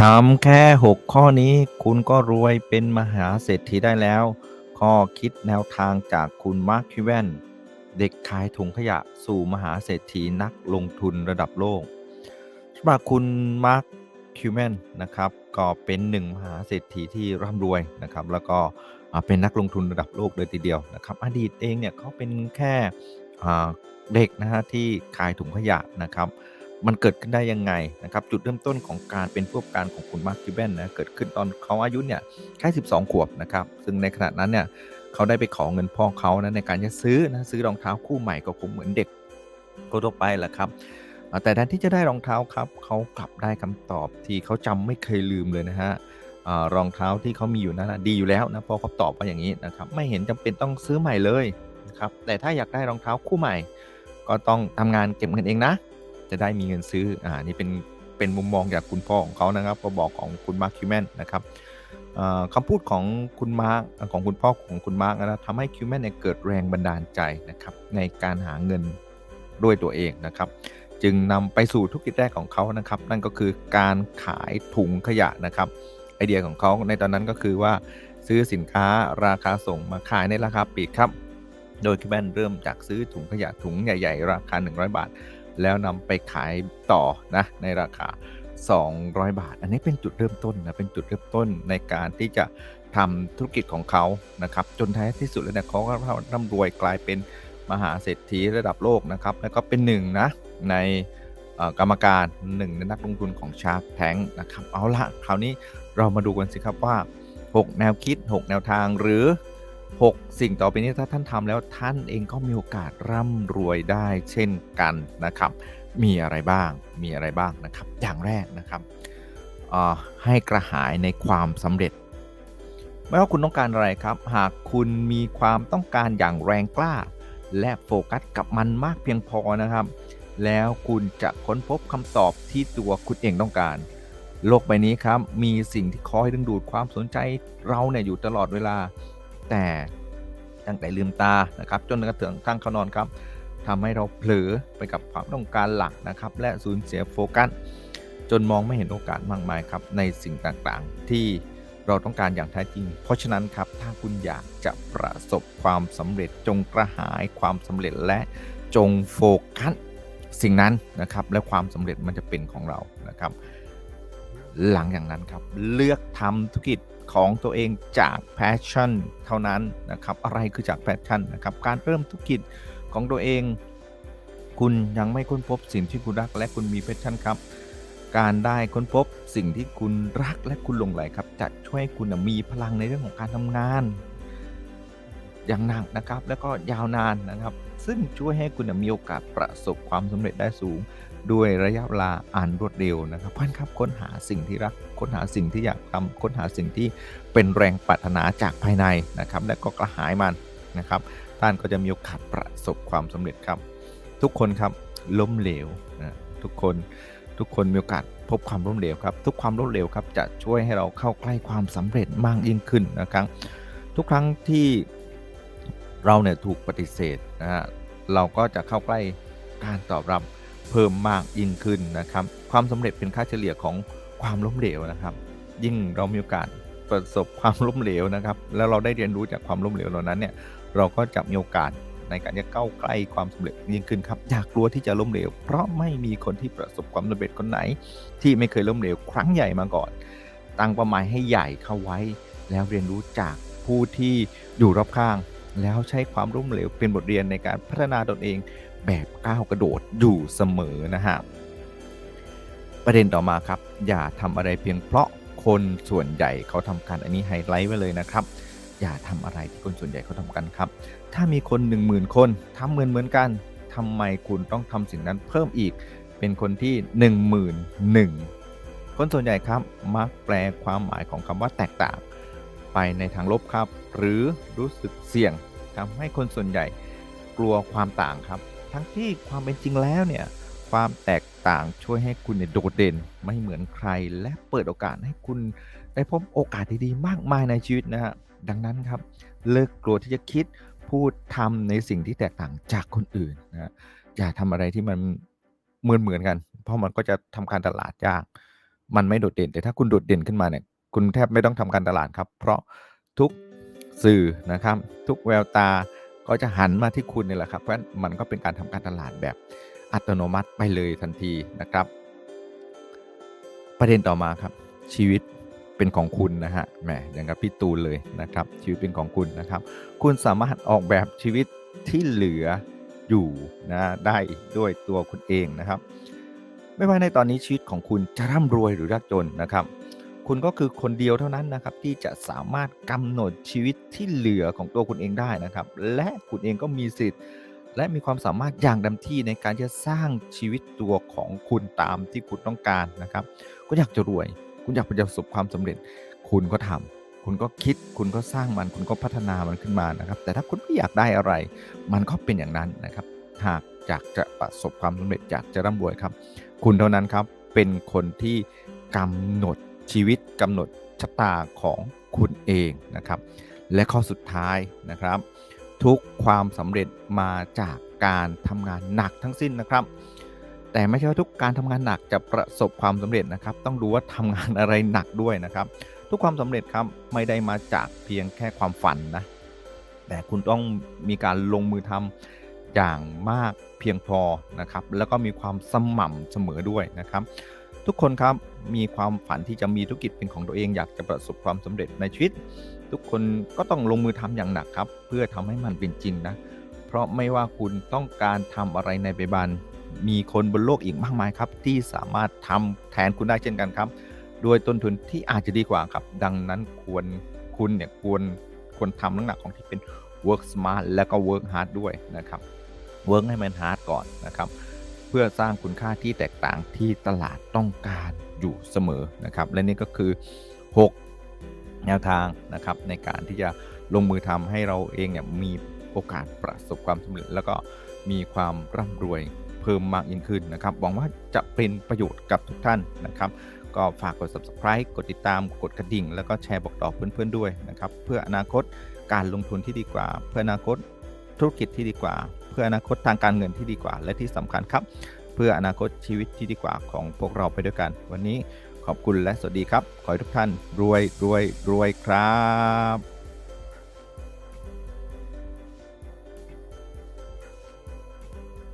ทำแค่ 6 ข้อนี้คุณก็รวยเป็นมหาเศรษฐีได้แล้ว ข้อคิดแนวทางจากคุณมาร์คคิวแวนเด็กขายถุงขยะสู่มหาเศรษฐีนักลงทุนระดับโลกสำหรับคุณมาร์คคิวแมนนะครับก็เป็นหนึ่งมหาเศรษฐีที่ร่ำรวยนะครับแล้วก็เป็นนักลงทุนระดับโลกเลยทีเดียวนะครับอดีตเองเนี่ยเขาเป็นแค่เด็กนะฮะที่ขายถุงขยะนะครับ มันเกิดขึ้นได้ยังไงนะครับ จุดเริ่มต้นของการเป็นผู้ประกอบการของคุณมาร์คคิวแบนนะเกิดขึ้นตอนเขาอายุเนี่ยแค่12 ขวบนะครับ ซึ่งในขณะนั้นเนี่ยเขาได้ไปขอเงินพ่อเขานะในการจะซื้อนะซื้อรองเท้าคู่ใหม่ก็คงเหมือนเด็กทั่วไปแหละครับแต่แทนที่จะได้รองเท้าครับเขากลับได้คำตอบที่เขาจำไม่เคยลืมเลยนะฮะรองเท้าที่เขามีอยู่นั้นดีอยู่แล้วนะพราะเขาตอบมาอย่างนี้นะครับไม่เห็นจำเป็นต้องซื้อใหม่เลยนะครับแต่ถ้าอยากได้รองเท้าคู่ใหม่ ก็ต้องทำงานเก็บเงินเองนะ จะได้มีเงินซื้ออ่านี่เป็นเป็นมุมมองจากคุณพ่อของเขานะครับก็บอกของคุณมาร์คคิวแมนนะครับคำพูดของคุณมาร์คของคุณพ่อของคุณมาร์คนะทำให้คิวแมนเนี่ยเกิดแรงบันดาลใจนะครับในการหาเงินด้วยตัวเองนะครับ จึงนำไปสู่ธุรกิจแรกของเขานะครับ นั่นก็คือการขายถุงขยะนะครับ ไอเดียของเขาในตอนนั้นก็คือว่าซื้อสินค้าราคาส่งมาขายในราคาปลีกครับ โดยคิวแมนเริ่มจากซื้อถุงขยะถุงใหญ่ ๆ ราคา 100 บาท แล้วนำไปขายต่อนะในราคา 200 บาท อันนี้เป็นจุดเริ่มต้นนะเป็นจุดเริ่มต้นในการที่จะทำธุรกิจของเขานะครับจนท้ายที่สุดแล้วเนี่ยเขาก็ร่ำรวยกลายเป็นมหาเศรษฐีระดับโลกนะครับแล้วก็เป็นหนึ่งนะในกรรมการหนึ่งในนักลงทุนของ Shark Tank นะครับเอาละคราวนี้เรามาดูกันสิครับว่า 6 แนวคิด 6 แนวทางหรือ 6 สิ่งต่อไปนี้ถ้าท่านทำแล้วท่านเองก็มีโอกาสร่ำรวยได้เช่นกันนะครับ มีอะไรบ้างมีอะไรบ้างนะครับ อย่างแรกนะครับให้กระหายในความสำเร็จ ไม่ว่าคุณต้องการอะไรครับ หากคุณมีความต้องการอย่างแรงกล้า และโฟกัสกับมันมากเพียงพอนะครับ แล้วคุณจะค้นพบคำตอบที่ตัวคุณเองต้องการ โลกใบนี้ครับ มีสิ่งที่คอยดึงดูดความสนใจเราเนี่ยอยู่ตลอดเวลา แต่ตั้งแต่ลืมตานะครับจนกระทั่งทั้งเขานอนครับทำให้เราเผลอไปกับความต้องการหลักนะครับ และสูญเสียโฟกัสจนมองไม่เห็นโอกาสมากมายครับ ในสิ่งต่างๆ ที่เราต้องการอย่างแท้จริง เพราะฉะนั้นครับ ถ้าคุณอยากจะประสบความสำเร็จจงกระหายความสำเร็จและจงโฟกัสสิ่งนั้นนะครับ และความสำเร็จมันจะเป็นของเรานะครับ หลังอย่างนั้นครับ เลือกทำธุรกิจ ของตัวเองจากแพชชั่นเท่านั้นนะครับอะไรคือจากแพชชั่นนะครับการเริ่มธุรกิจของตัวเอง คุณยังไม่ค้นพบสิ่งที่คุณรักและคุณมีแพชชั่นครับ การได้ค้นพบสิ่งที่คุณรักและคุณหลงใหลครับจะช่วยให้คุณมีพลังในเรื่องของการทำงาน อย่างหนักนะครับแล้วก็ยาวนานนะครับ ซึ่งช่วยให้คุณมีโอกาสประสบความสำเร็จได้สูง ด้วยระยะเวลาอ่านรวดเร็วนะครับเพื่อนครับค้นหาสิ่งที่รักค้นหาสิ่งที่อยากทำค้นหาสิ่งที่เป็นแรงปรารถนาจากภายในนะครับ และก็กระหายมันนะครับท่านก็จะมีโอกาสประสบความสำเร็จครับ ทุกคนครับล้มเหลวนะทุกคนทุกคนมีโอกาสพบความล้มเหลวครับ ทุกความล้มเหลวครับจะช่วยให้เราเข้าใกล้ความสำเร็จมากยิ่งขึ้นนะครับทุกครั้งที่เราเนี่ยถูกปฏิเสธนะฮะเราก็จะเข้าใกล้การตอบรับ เพิ่มมากยิ่งขึ้นนะครับ ความสำเร็จเป็นค่าเฉลี่ยของความล้มเหลวนะครับ ยิ่งเรามีโอกาสประสบความล้มเหลวนะครับ แล้วเราได้เรียนรู้จากความล้มเหลวเหล่านั้นเนี่ยเราก็จะมีโอกาสในการจะเข้าใกล้ความสำเร็จยิ่งขึ้นครับอย่ากลัวที่จะล้มเหลว เพราะไม่มีคนที่ประสบความสำเร็จคนไหน ที่ไม่เคยล้มเหลว ครั้งใหญ่มาก่อน ตั้งเป้าหมายให้ใหญ่เข้าไว้ แล้วเรียนรู้จากผู้ที่อยู่รอบข้าง แล้วใช้ความล้มเหลวเป็นบทเรียนในการพัฒนาตนเอง แบบก้าวกระโดดอยู่เสมอนะฮะประเด็นต่อมาครับ อย่าทำอะไรเพียงเพราะคนส่วนใหญ่เขาทำกันอันนี้ไฮไลท์ไว้เลยนะครับ อย่าทำอะไรที่คนส่วนใหญ่เขาทำกันครับ ถ้ามีคน 10,000 คนทำเหมือนเหมือนกันทำไมคุณต้องทำสิ่งนั้นเพิ่มอีก เป็นคนที่10,001คนส่วนใหญ่ครับมักแปลความหมายของคำว่าแตกต่าง ไปในทางลบครับ หรือรู้สึกเสี่ยงทำให้คนส่วนใหญ่กลัวความต่างครับ ทั้งที่ความเป็นจริงแล้วเนี่ย ความแตกต่างช่วยให้คุณเนี่ยโดดเด่นไม่เหมือนใคร และเปิดโอกาสให้คุณได้พบโอกาสดีๆ มากมายในชีวิตนะฮะ ดังนั้นครับ เลิกกลัวที่จะคิดพูดทำในสิ่งที่แตกต่างจากคนอื่นนะอย่าทำอะไรที่มันเหมือนเหมือนกัน เพราะมันก็จะทำการตลาดยาก มันไม่โดดเด่น แต่ถ้าคุณโดดเด่นขึ้นมาเนี่ย คุณแทบไม่ต้องทำการตลาดครับ เพราะทุกสื่อนะครับ ทุกแววตา ก็จะหันมาที่คุณนี่แหละครับ เพราะฉะนั้นมันก็เป็นการทำการตลาดแบบอัตโนมัติไปเลยทันทีนะครับ ประเด็นต่อมาครับ ชีวิตเป็นของคุณนะฮะแหมอย่างกับพี่ตูนเลยนะครับ ชีวิตเป็นของคุณนะครับ คุณสามารถออกแบบชีวิตที่เหลืออยู่นะได้ด้วยตัวคุณเองนะครับ ไม่ว่าในตอนนี้ชีวิตของคุณจะร่ำรวยหรือยากจนนะครับ คุณก็คือคนเดียวเท่านั้นนะครับที่จะสามารถกำหนดชีวิตที่เหลือของตัวคุณเองได้นะครับ และคุณเองก็มีสิทธิ์ และมีความสามารถอย่างเต็มที่ในการจะสร้างชีวิตตัวของคุณตามที่คุณต้องการนะครับ คุณอยากจะรวย คุณอยากประสบความสำเร็จ คุณก็ทำคุณก็คิด คุณก็สร้างมัน คุณก็พัฒนามันขึ้นมานะครับ แต่ถ้าคุณไม่อยากได้อะไร มันก็เป็นอย่างนั้นนะครับ หากอยากจะประสบความสำเร็จอยากจะร่ำรวยครับ คุณเท่านั้นครับเป็นคนที่กำหนด ชีวิตกำหนดชะตาของคุณเองนะครับ และข้อสุดท้ายนะครับ ทุกความสำเร็จมาจากการทำงานหนักทั้งสิ้นนะครับ แต่ไม่ใช่ว่าทุกการทำงานหนักจะประสบความสำเร็จนะครับ ต้องดูว่าทำงานอะไรหนักด้วยนะครับ ทุกความสำเร็จครับไม่ได้มาจากเพียงแค่ความฝันนะแต่คุณต้องมีการลงมือทำอย่างมากเพียงพอนะครับ แล้วก็มีความสม่ำเสมอด้วยนะครับ ทุกคนครับมีความฝันที่จะมีธุรกิจเป็นของตัวเองอยากจะประสบความสำเร็จในชีวิต ทุกคนก็ต้องลงมือทำอย่างหนักครับ เพื่อทำให้มันเป็นจริงนะ เพราะไม่ว่าคุณต้องการทำอะไรในปัจจุบันมีคนบนโลกอีกมากมายครับ ที่สามารถทำแทนคุณได้เช่นกันครับ ด้วยต้นทุนที่อาจจะดีกว่าครับ ดังนั้นควรคุณเนี่ยควรควรทำลักษณะของที่เป็น work smart แล้วก็ work hard ด้วยนะครับ work ให้มัน hard ก่อนนะครับ พื่อสร้างคุณค่าที่แตกต่างที่ตลาดต้องการอยู่เสมอนะครับ และนี่ก็คือ 6 แนวทางนะครับในการที่จะลงมือทำให้เราเองเนี่ยมีโอกาสประสบความสำเร็จ แล้วก็มีความร่ำรวยเพิ่มมากยิ่งขึ้นนะครับหวังว่าจะเป็นประโยชน์กับทุกท่านนะครับ ก็ฝากกด subscribe กดติดตามกดกระดิ่ง แล้วก็แชร์บอกต่อเพื่อนๆด้วยนะครับ เพื่ออนาคตการลงทุนที่ดีกว่า เพื่ออนาคตธุรกิจที่ดีกว่า พื่ออนาคตทางการเงินที่ดีกว่า และที่สำคัญครับ เพื่ออนาคตชีวิตที่ดีกว่าของพวกเราไปด้วยกัน วันนี้ขอบคุณและสวัสดีครับ ขอให้ทุกท่านรวยรวยรวยครับ